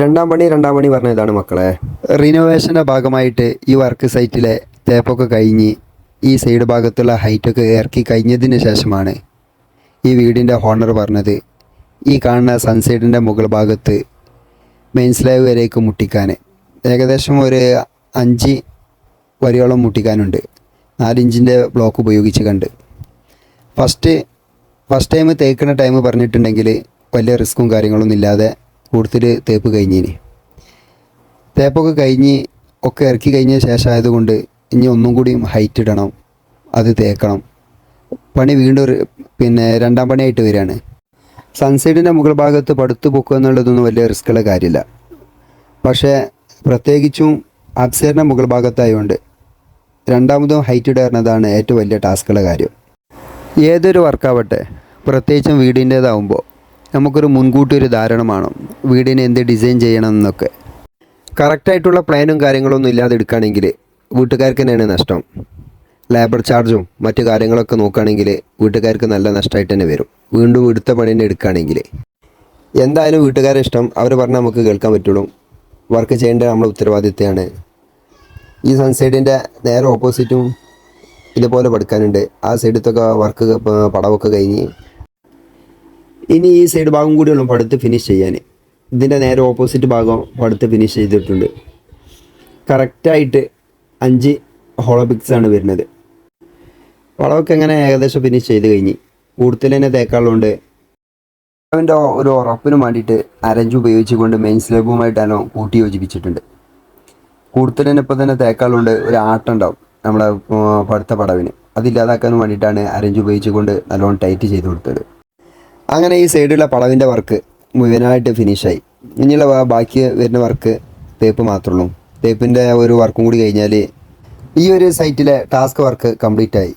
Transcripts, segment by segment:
രണ്ടാം പണി രണ്ടാം പണി പറഞ്ഞ ഇതാണ് മക്കളെ. റിനോവേഷന്റെ ഭാഗമായിട്ട് ഈ വർക്ക് സൈറ്റിലെ തേപ്പൊക്കെ കഴിഞ്ഞ് ഈ സൈഡ് ഭാഗത്തുള്ള ഹൈറ്റൊക്കെ ഇറക്കി കഴിഞ്ഞതിന് ശേഷമാണ് ഈ വീടിന്റെ ഹോണർ പറഞ്ഞത്. ഈ കാണുന്ന സൺസൈഡിന്റെ മുകൾ ഭാഗത്ത് മെയിൻ സ്ലാബ് വരേക്ക് മുട്ടിക്കാൻ. ഏകദേശം ഒരു അഞ്ച് വരിയോളം മുട്ടിക്കാനുണ്ട്. നാലിഞ്ചിന്റെ ബ്ലോക്ക് ഉപയോഗിച്ച് കണ്ട്. ഫസ്റ്റ് ഫസ്റ്റ് ടൈം തേക്കുന്ന ടൈം പറഞ്ഞിട്ടുണ്ടെങ്കിൽ വലിയ റിസ്ക്കും കാര്യങ്ങളൊന്നും ഇല്ലാതെ കൂടുതൽ തേപ്പ് കഴിഞ്ഞിനി. തേപ്പൊക്കെ കഴിഞ്ഞ് ഒക്കെ ഇറക്കി കഴിഞ്ഞ ശേഷം ആയതുകൊണ്ട് ഇനി ഒന്നും കൂടി ഹൈറ്റ് ഇടണം അത് തേക്കണം. പണി വീണ്ടും ഒരു- പിന്നെ രണ്ടാം പണിയായിട്ട് വരികയാണ്. സൺസൈഡിന്റെ മുകൾ ഭാഗത്ത് പടുത്തു പൊക്കുക എന്നുള്ളതൊന്നും വലിയ റിസ്ക്കുള്ള കാര്യമില്ല. പക്ഷേ പ്രത്യേകിച്ചും അബ്സൈഡിന്റെ മുകൾ ഭാഗത്തായതുകൊണ്ട് രണ്ടാമതും ഹൈറ്റ് ഇടാറുന്നതാണ് ഏറ്റവും വലിയ ടാസ്ക്കുള്ള കാര്യം. ഏതൊരു വർക്കാവട്ടെ പ്രത്യേകിച്ചും വീടിന്റേതാവുമ്പോൾ നമുക്കൊരു മുൻകൂട്ടി ഒരു ധാരണ വേണം വീടിന് എന്ത് ഡിസൈൻ ചെയ്യണം എന്നൊക്കെ കറക്റ്റായിട്ടുള്ള പ്ലാനും കാര്യങ്ങളൊന്നും ഇല്ലാതെ എടുക്കുകയാണെങ്കിൽ വീട്ടുകാർക്ക് തന്നെയാണ് നഷ്ടം ലേബർ ചാർജും മറ്റു കാര്യങ്ങളൊക്കെ നോക്കുകയാണെങ്കിൽ വീട്ടുകാർക്ക് നല്ല നഷ്ടമായിട്ട് തന്നെ വരും. വീണ്ടും എടുത്ത പണി തന്നെ എടുക്കുകയാണെങ്കിൽ. എന്തായാലും വീട്ടുകാരെ ഇഷ്ടം അവർ പറഞ്ഞാൽ നമുക്ക് കേൾക്കാൻ പറ്റുള്ളൂ. വർക്ക് ചെയ്യേണ്ട നമ്മുടെ ഉത്തരവാദിത്തമാണ് ഈ സൺസൈഡിന്റെ നേരെ ഓപ്പോസിറ്റും ഇതുപോലെ പഠിക്കാനുണ്ട് ആ സൈഡത്തൊക്കെ വർക്ക് പടവൊക്കെ കഴിഞ്ഞ് ഇനി ഈ സൈഡ് ഭാഗം കൂടി കൂടിയുള്ളൂ പടുത്ത് ഫിനിഷ് ചെയ്യാൻ ഇതിന്റെ നേരെ ഓപ്പോസിറ്റ് ഭാഗം പടുത്ത് ഫിനിഷ് ചെയ്തിട്ടുണ്ട്. കറക്റ്റായിട്ട് അഞ്ച് ഹോളോപിക്സാണ് വരുന്നത്. വളവൊക്കെ എങ്ങനെ ഏകദേശം ഫിനിഷ് ചെയ്ത് കഴിഞ്ഞ്. കൂടുതൽ തന്നെ തേക്കാളുണ്ട് അവന്റെ ഒരു ഉറപ്പിന് വേണ്ടിയിട്ട് അരഞ്ച് ഉപയോഗിച്ചുകൊണ്ട് മെയിൻ സ്ലേബുമായിട്ടാണോ കൂട്ടി യോജിപ്പിച്ചിട്ടുണ്ട്. കൂടുതൽ തന്നെ ഇപ്പോൾ തന്നെ തേക്കാളുണ്ട് ഒരു ആട്ടം ഉണ്ടാവും നമ്മളെ പടുത്ത പടവിന്. അതില്ലാതാക്കാൻ വേണ്ടിയിട്ടാണ് അരഞ്ച് ഉപയോഗിച്ചുകൊണ്ട് നല്ലോണം ടൈറ്റ് ചെയ്ത് കൊടുത്തത്. അങ്ങനെ ഈ സൈഡിലുള്ള പടവിന്റെ വർക്ക് മുഴുവനായിട്ട് ഫിനിഷായി ഇനിയുള്ള ബാക്കി വരുന്ന വർക്ക് തേപ്പ് മാത്രമേ ഉള്ളൂ. തേപ്പിന്റെ ഒരു വർക്കും കൂടി കഴിഞ്ഞാൽ ഈ ഒരു സൈറ്റിലെ ടാസ്ക് വർക്ക് കംപ്ലീറ്റ് ആയി.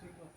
C'est quoi?